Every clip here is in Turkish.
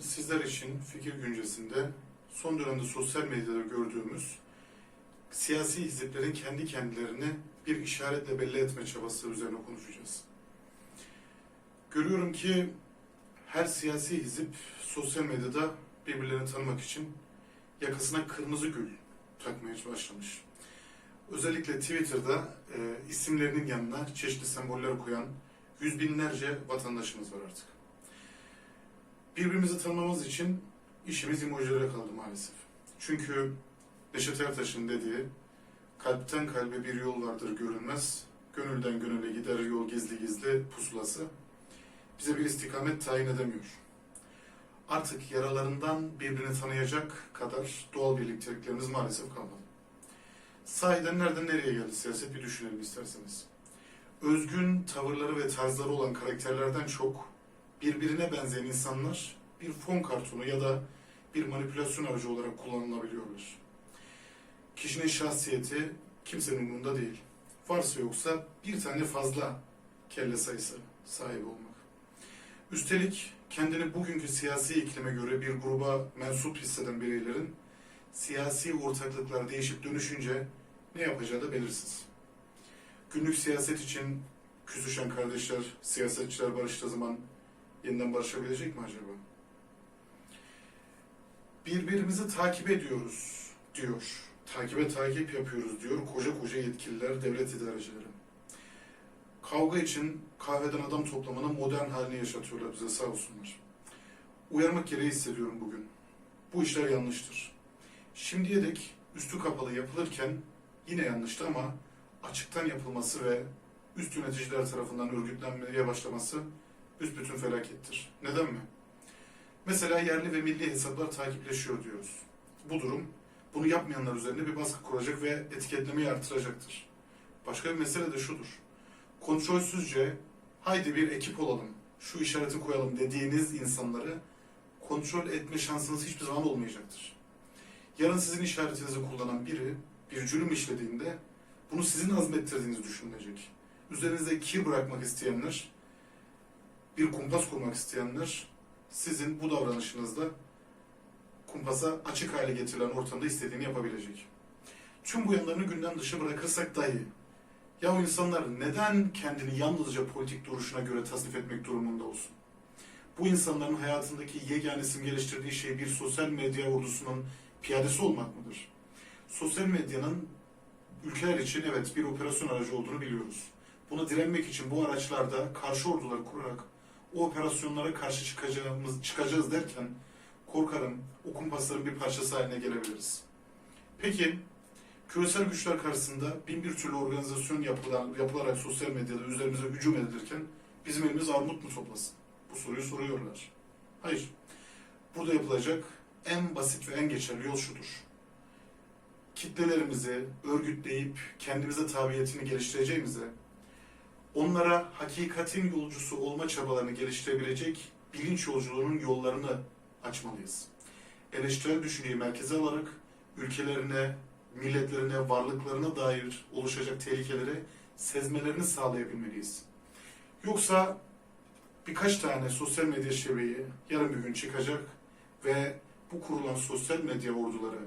sizler için fikir güncesinde son dönemde sosyal medyada gördüğümüz siyasi hiziplerin kendi kendilerini bir işaretle belli etme çabası üzerine konuşacağız. Görüyorum ki her siyasi hizip sosyal medyada birbirlerini tanımak için yakasına kırmızı gül takmaya başlamış. Özellikle Twitter'da e, isimlerinin yanına çeşitli semboller koyan yüz binlerce vatandaşımız var artık. Birbirimizi tanımamız için işimiz emojilere kaldı maalesef. Çünkü Neşet Ertaş'ın dediği kalpten kalbe bir yol vardır görünmez, gönülden gönüle gider yol gizli gizli pusulası bize bir istikamet tayin edemiyor. Artık yaralarından birbirini tanıyacak kadar doğal birlikteliklerimiz maalesef kalmadı. Sahiden nereden nereye geldi siyaset bir düşünelim isterseniz. Özgün tavırları ve tarzları olan karakterlerden çok birbirine benzeyen insanlar bir fon kartonu ya da bir manipülasyon aracı olarak kullanılabiliyorlar. Kişinin şahsiyeti kimsenin umurunda değil. Varsa yoksa bir tane fazla kelle sayısı sahibi olmak. Üstelik kendini bugünkü siyasi iklime göre bir gruba mensup hisseden bireylerin siyasi ortaklıklar değişip dönüşünce ne yapacağı da belirsiz. Günlük siyaset için küsüşen kardeşler, siyasetçiler barıştığı zaman yeniden barışabilecek mi acaba? Birbirimizi takip ediyoruz diyor. Takibe takip yapıyoruz diyor koca koca yetkililer, devlet idarecileri. Kavga için kahveden adam toplamanın modern halini yaşatıyorlar bize sağ olsunlar. Uyarmak gereği hissediyorum bugün. Bu işler yanlıştır. Şimdiye dek üstü kapalı yapılırken yine yanlıştı ama açıktan yapılması ve üst yöneticiler tarafından örgütlenmeye başlaması büsbütün felakettir. Neden mi? Mesela yerli ve milli hesaplar takipleşiyor diyoruz. Bu durum bunu yapmayanlar üzerinde bir baskı kuracak ve etiketlemeyi artıracaktır. Başka bir mesele de şudur. Kontrolsüzce haydi bir ekip olalım, şu işareti koyalım dediğiniz insanları kontrol etme şansınız hiçbir zaman olmayacaktır. Yarın sizin işaretinizi kullanan biri bir cülüm işlediğinde bunu sizin azmettirdiğinizi düşünecek. Üzerinizde kir bırakmak isteyenler, bir kumpas kurmak isteyenler sizin bu davranışınızda kumpasa açık hale getirilen ortamda istediğini yapabilecek. Tüm bu yanlarını günden dışı bırakırsak dahi ya o insanlar neden kendini yalnızca politik duruşuna göre tasnif etmek durumunda olsun? Bu insanların hayatındaki yegane simgeleştirdiği şey bir sosyal medya ordusunun piyadesi olmak mıdır? Sosyal medyanın ülkeler için evet bir operasyon aracı olduğunu biliyoruz. Buna direnmek için bu araçlarda karşı ordular kurarak o operasyonlara karşı çıkacağımız çıkacağız derken korkarım o kumpasların bir parçası haline gelebiliriz. Peki küresel güçler karşısında bin bir türlü organizasyon yapılan, yapılarak sosyal medyada üzerimize hücum edilirken bizim elimiz armut mu toplasın? Bu soruyu soruyorlar. Hayır. Burada yapılacak en basit ve en geçerli yol şudur. Kitlelerimizi örgütleyip kendimize tabiyetini geliştireceğimize, onlara hakikatin yolcusu olma çabalarını geliştirebilecek bilinç yolculuğunun yollarını açmalıyız. Eleştirel düşünceyi merkeze alarak ülkelerine, milletlerine, varlıklarına dair oluşacak tehlikeleri sezmelerini sağlayabilmeliyiz. Yoksa birkaç tane sosyal medya şebeği yarın bir gün çıkacak ve bu kurulan sosyal medya orduları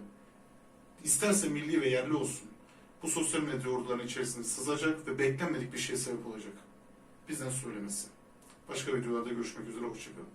isterse milli ve yerli olsun bu sosyal medya ordularının içerisinde sızacak ve beklenmedik bir şeye sebep olacak. Bizden söylemesi. Başka videolarda görüşmek üzere, hoşçakalın.